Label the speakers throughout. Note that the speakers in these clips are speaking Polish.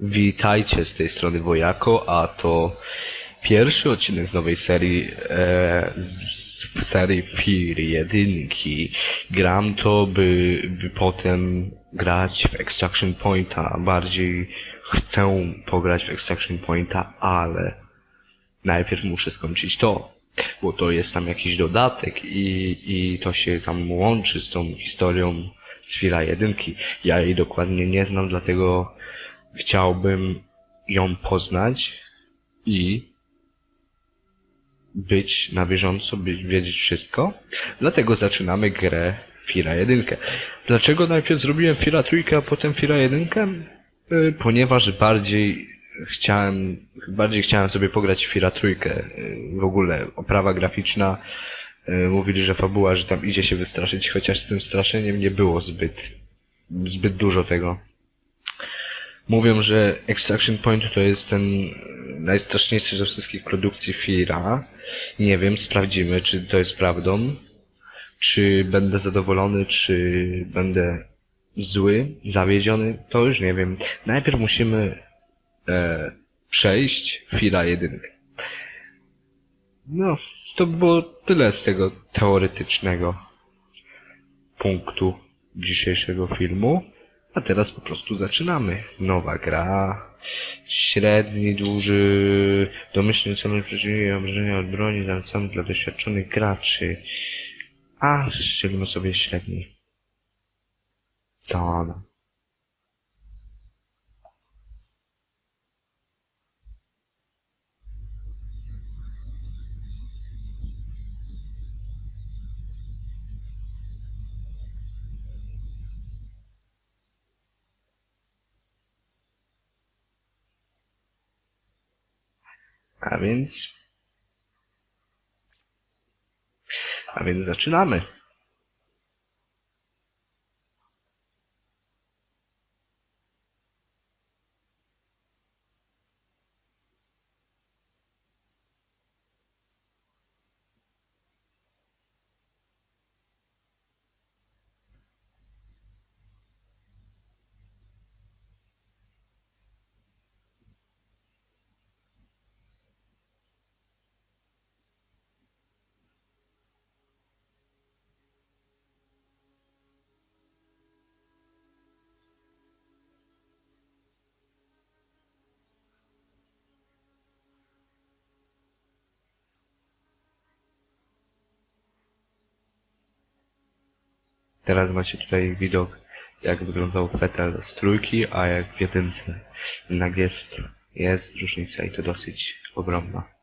Speaker 1: Witajcie z tej strony Wojako, a to pierwszy odcinek z nowej serii, e, z, w serii Fear jedynki. Gram to, by, by potem grać w Extraction Pointa. Bardziej chcę pograć w Extraction Pointa, ale najpierw muszę skończyć to, bo to jest tam jakiś dodatek i, i to się tam łączy z tą historią z Fira jedynki. Ja jej dokładnie nie znam, dlatego chciałbym ją poznać i być na bieżąco, wiedzieć wszystko. Dlatego zaczynamy grę Fira 1. Dlaczego najpierw zrobiłem Fira trójkę, a potem Fira 1? Y, Ponieważ bardziej chciałem, bardziej chciałem sobie pograć Fira trójkę. Y, W ogóle oprawa graficzna, y, mówili, że fabuła, że tam idzie się wystraszyć, chociaż z tym straszeniem nie było zbyt, zbyt dużo tego. Mówią, że Extraction Point to jest ten najstraszniejszy ze wszystkich produkcji Fira. Nie wiem, sprawdzimy, czy to jest prawdą. Czy będę zadowolony, czy będę zły, zawiedziony, to już nie wiem. Najpierw musimy e, przejść Fira 1. No, to było tyle z tego teoretycznego punktu dzisiejszego filmu. A teraz po prostu zaczynamy. Nowa gra. Średni, duży, domyślny celownik przeciwnika obrażenia od broni zalecany dla doświadczonych graczy. A, strzelimy sobie średni. Co ona? A więc... A więc zaczynamy. Teraz macie tutaj widok, jak wyglądał fetel z trójki, a jak w jedynce. Jednak jest, jest różnica i to dosyć ogromna.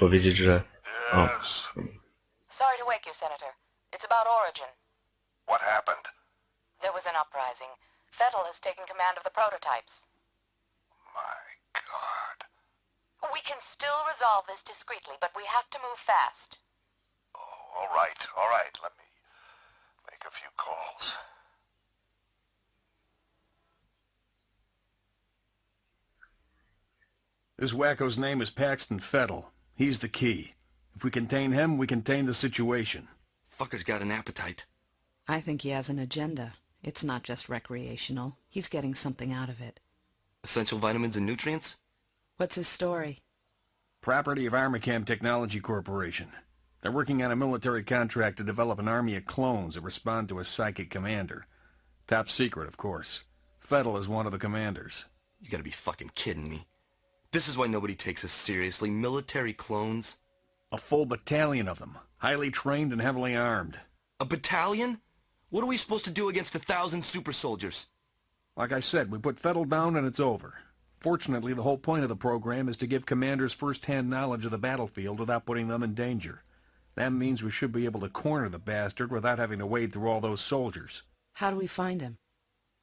Speaker 1: Powiedzieć, że... O,
Speaker 2: Sorry to wake you, Senator. It's about Origin.
Speaker 3: What happened?
Speaker 2: There was an uprising. Fettel has taken command of the prototypes.
Speaker 3: My God.
Speaker 2: We can still resolve this discreetly, but we have to move fast.
Speaker 3: Oh, all right, all right. Let me make a few calls.
Speaker 4: This wacko's name is Paxton Fettel. He's the key. If we contain him, we contain the situation.
Speaker 5: Fucker's got an appetite.
Speaker 6: I think he has an agenda. It's not just recreational. He's getting something out of it.
Speaker 5: Essential vitamins and nutrients?
Speaker 6: What's his story?
Speaker 4: Property of Armacam Technology Corporation. They're working on a military contract to develop an army of clones that respond to a psychic commander. Top secret, of course. Fettel is one of the commanders.
Speaker 5: You gotta be fucking kidding me. This is why nobody takes us seriously. Military clones?
Speaker 4: A full battalion of them, highly trained and heavily armed.
Speaker 5: A battalion? What are we supposed to do against a thousand super soldiers?
Speaker 4: Like I said, we put Fettel down and it's over. Fortunately, the whole point of the program is to give commanders first-hand knowledge of the battlefield without putting them in danger. That means we should be able to corner the bastard without having to wade through all those soldiers.
Speaker 6: How do we find him?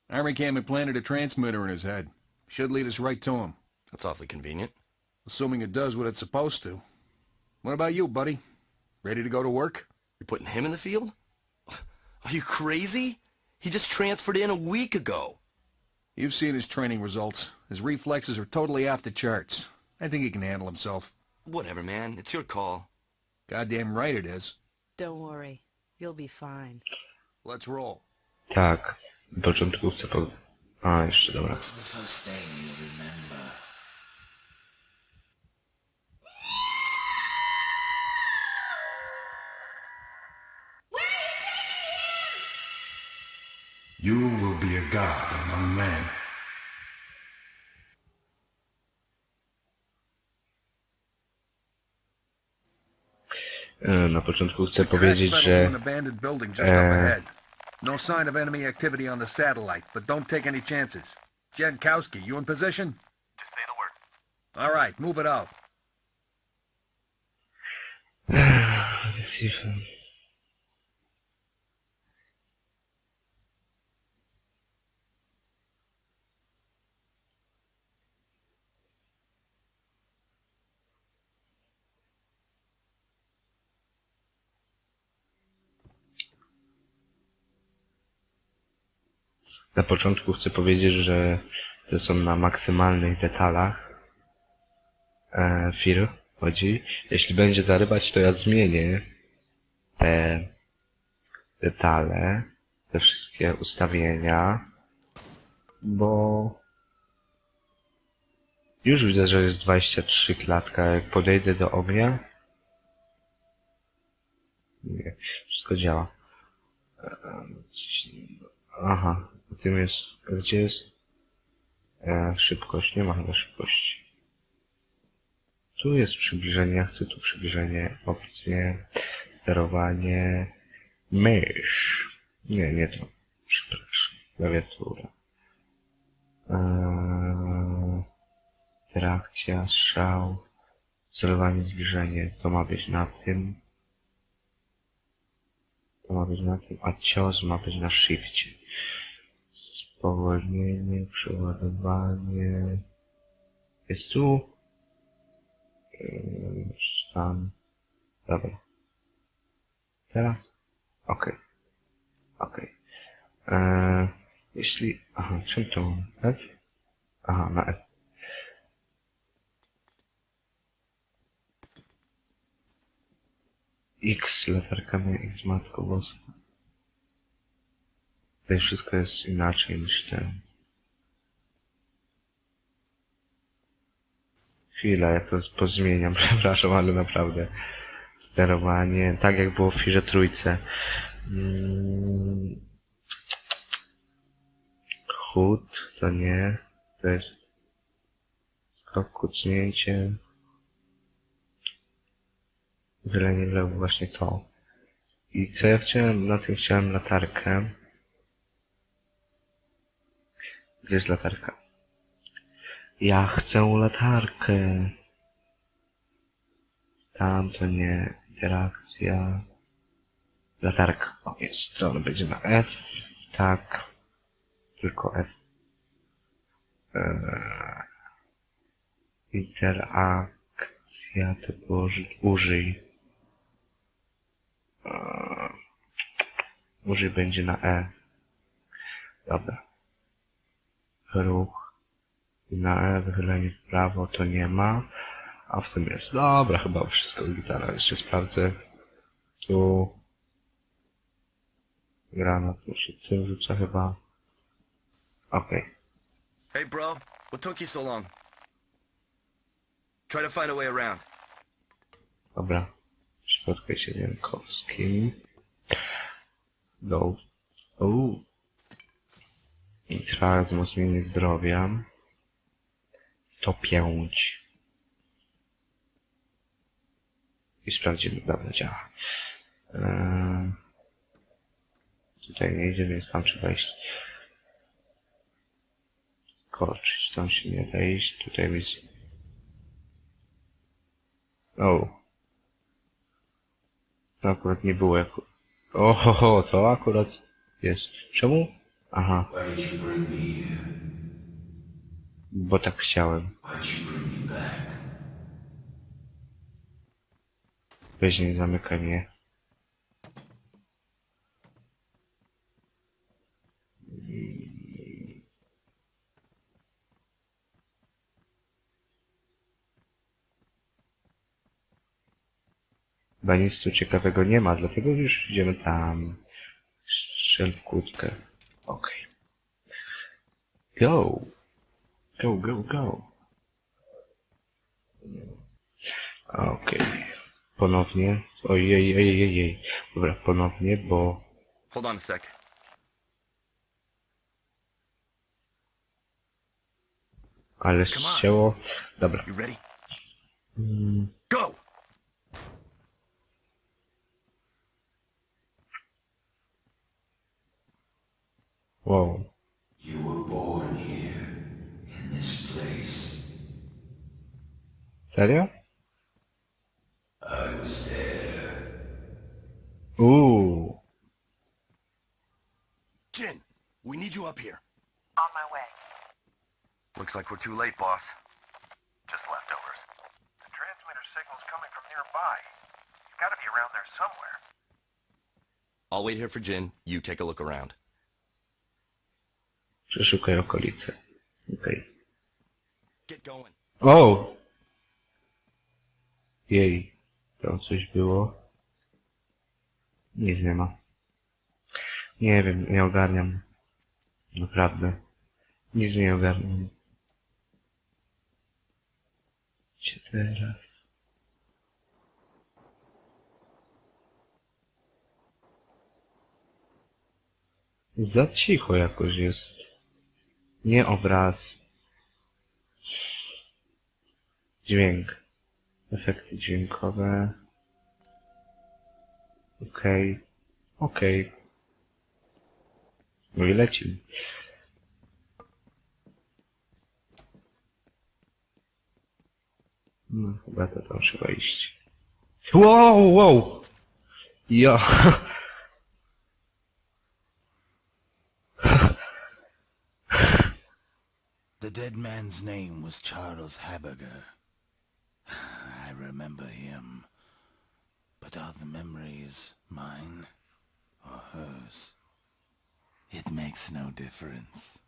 Speaker 4: Armycam implanted a transmitter in his head. Should lead us right to him,
Speaker 5: That's awfully convenient.
Speaker 4: assuming it does what it's supposed to. What about you, buddy? Ready to go to work?
Speaker 5: You're putting him in the field? Are you crazy? He just transferred in a week ago.
Speaker 4: You've seen his training results. His reflexes are totally off the charts. I think he can handle himself.
Speaker 5: Whatever, man. It's your call.
Speaker 4: Goddamn right it is.
Speaker 6: Don't worry. You'll be fine.
Speaker 4: Let's roll.
Speaker 1: Tak. Na początku chcę po... A, jeszcze dobra.
Speaker 7: What's the first thing you remember?
Speaker 3: You will be a god among men.
Speaker 1: E, Na początku chcę powiedzieć, że
Speaker 4: an abandoned building just up ahead. No sign of enemy activity on the satellite, but don't take any chances. Jankowski, you in position?
Speaker 3: Just say the word.
Speaker 4: All right, move it out.
Speaker 1: Na początku chcę powiedzieć, że to są na maksymalnych detalach e, fir chodzi. Jeśli będzie zarywać, to ja zmienię te detale, te wszystkie ustawienia, bo już widzę, że jest 23 klatka. Jak podejdę do ognia, nie, wszystko działa. Aha, a tym jest, gdzie jest e, szybkość? Nie ma chyba szybkości. Tu jest przybliżenie, ja chcę tu przybliżenie, opcje, sterowanie, mysz. Nie, nie to. Przepraszam, klawiatura. Eee, interakcja, strzał, celowanie, zbliżenie. To ma być na tym. To ma być na tym, a cios ma być na shifcie. Spowolnienie, przeładowanie. Jest tu. Yy, Stan. Dobra. Teraz? Okej. Okej. Eee, Jeśli... Aha, czym to mam? F? Aha, na F. X, latarka na X, matko boska. Tutaj wszystko jest inaczej ten. Chwila, ja to pozmieniam, przepraszam, ale naprawdę. Sterowanie, tak jak było w Firze Trójce. Mm. Chód, to nie. To jest skok, kucnięcie. Wylenie lewu, właśnie to. I co ja chciałem, na tym chciałem latarkę. Gdzie jest latarka? Ja chcę latarkę. Tam to nie. Interakcja. Latarka. O, jest. To ona będzie na F. Tak. Tylko F. Eee. Interak. Kwiaty położyć. Użyj. Eee, Użyj będzie na E. Dobra. Ruch. Na E, wychylenie w prawo to nie ma. A w tym jest. Dobra, chyba wszystko gitara. Jeszcze sprawdzę. Tu. Granat muszę tym rzuca chyba. Okej.
Speaker 5: Hey, bro. What took you so long? Try to find a way around.
Speaker 1: Dobra. Spotkaj się z Jankowskim. Go. Uuu. I trwa wzmocnienie zdrowia. 105. I sprawdzimy, dobra, działa. Eee, tutaj nie idzie, więc tam trzeba iść. Koczyć, tam się nie da iść. Tutaj jest... O. To akurat nie było jako... Oho, to akurat jest. Czemu? Aha. Bo tak chciałem. Weź nie zamykaj mnie. Chyba nic tu ciekawego nie ma, dlatego już idziemy tam. Strzel w kłódkę. Okej. Go! Go, go, go! Okej. Ponownie. Ojej, ojej, ojej. Dobra, ponownie, bo...
Speaker 5: Hold on a sec.
Speaker 1: Ale
Speaker 5: Come on.
Speaker 1: ścięło. Dobra.
Speaker 5: You ready? Go!
Speaker 1: Wow.
Speaker 7: You were born here, in this place.
Speaker 1: Serio?
Speaker 7: I was there.
Speaker 1: Uuu.
Speaker 5: Jin, we need you up here.
Speaker 2: On my way.
Speaker 5: Looks like we're too late, boss.
Speaker 3: Just leftovers. The transmitter signal's coming from nearby. It's gotta be around there somewhere.
Speaker 5: I'll wait here for Jin. You take a look around.
Speaker 1: Przeszukaj okolice. Okej.
Speaker 5: Going.
Speaker 1: O! Jej. Tam coś było. Nic nie ma. Nie wiem, nie ogarniam. Naprawdę. Nic nie ogarniam. Gdzie teraz? Za cicho jakoś jest. Nie obraz. Dźwięk. Efekty dźwiękowe. Okej. Okej. No i lecimy. No chyba to tam trzeba iść. Wow, wow! Ja.
Speaker 7: man's name was Charles Haberger. I remember him. But are the memories mine or hers? It makes no difference.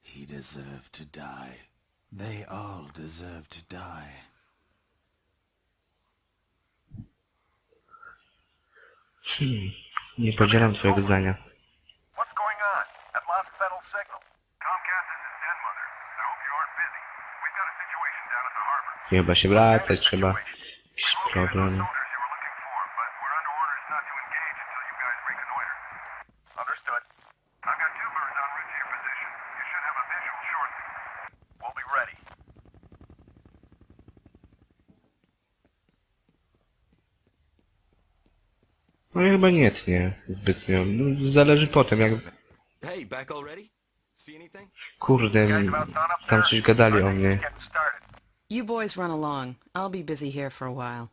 Speaker 7: He deserved to die. They all deserve to die. Hmm.
Speaker 1: Nie podzielam twojego zdania.
Speaker 3: Have a visual shortly. We'll be ready.
Speaker 1: No i chyba nie tnie zbytnio. No, zależy potem, jak... Kurde, tam coś gadali o mnie.
Speaker 3: It's getting started.
Speaker 6: You boys run along. I'll be busy here for a while.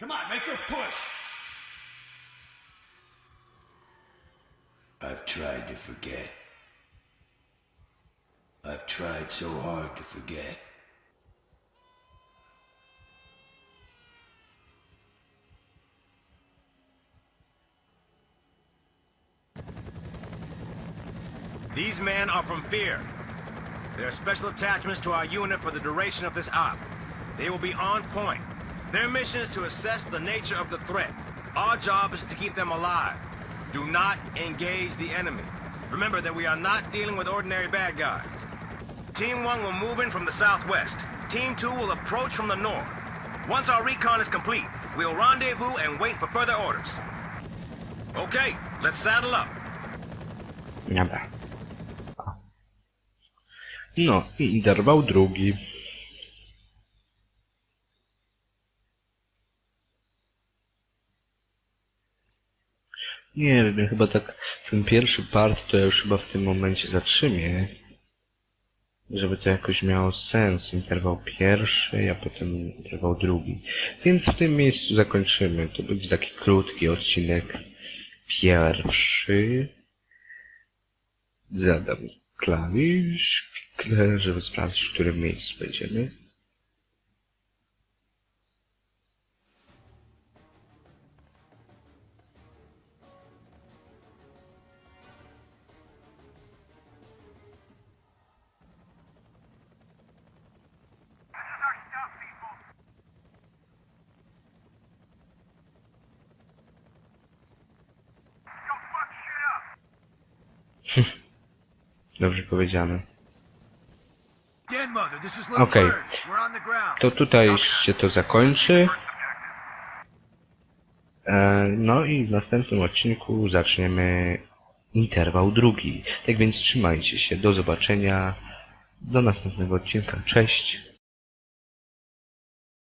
Speaker 8: Come on, make her push. I've tried to forget. I've tried so hard to forget.
Speaker 9: These men are from Fear. They are special attachments to our unit for the duration of this op. They will be on point. Their mission is to assess the nature of the threat. Our job is to keep them alive. Do not engage the enemy. Remember that we are not dealing with ordinary bad guys. Team 1 will move in from the southwest. Team 2 will approach from the north. Once our recon is complete, we'll rendezvous and wait for further orders. Okay, let's saddle up.
Speaker 1: Dobra. No i interwał drugi. Nie wiem, chyba tak ten pierwszy part to ja już chyba w tym momencie zatrzymię. Żeby to jakoś miało sens. Interwał pierwszy, a potem interwał drugi. Więc w tym miejscu zakończymy. To będzie taki krótki odcinek pierwszy. Zadam klawisz, kliknę, żeby sprawdzić, w którym miejscu będziemy.
Speaker 3: This is
Speaker 1: Okej.
Speaker 9: Ground.
Speaker 1: To tutaj się to zakończy. E, No i w następnym odcinku zaczniemy interwał drugi. Tak więc trzymajcie się. Do zobaczenia. Do następnego odcinka. Cześć.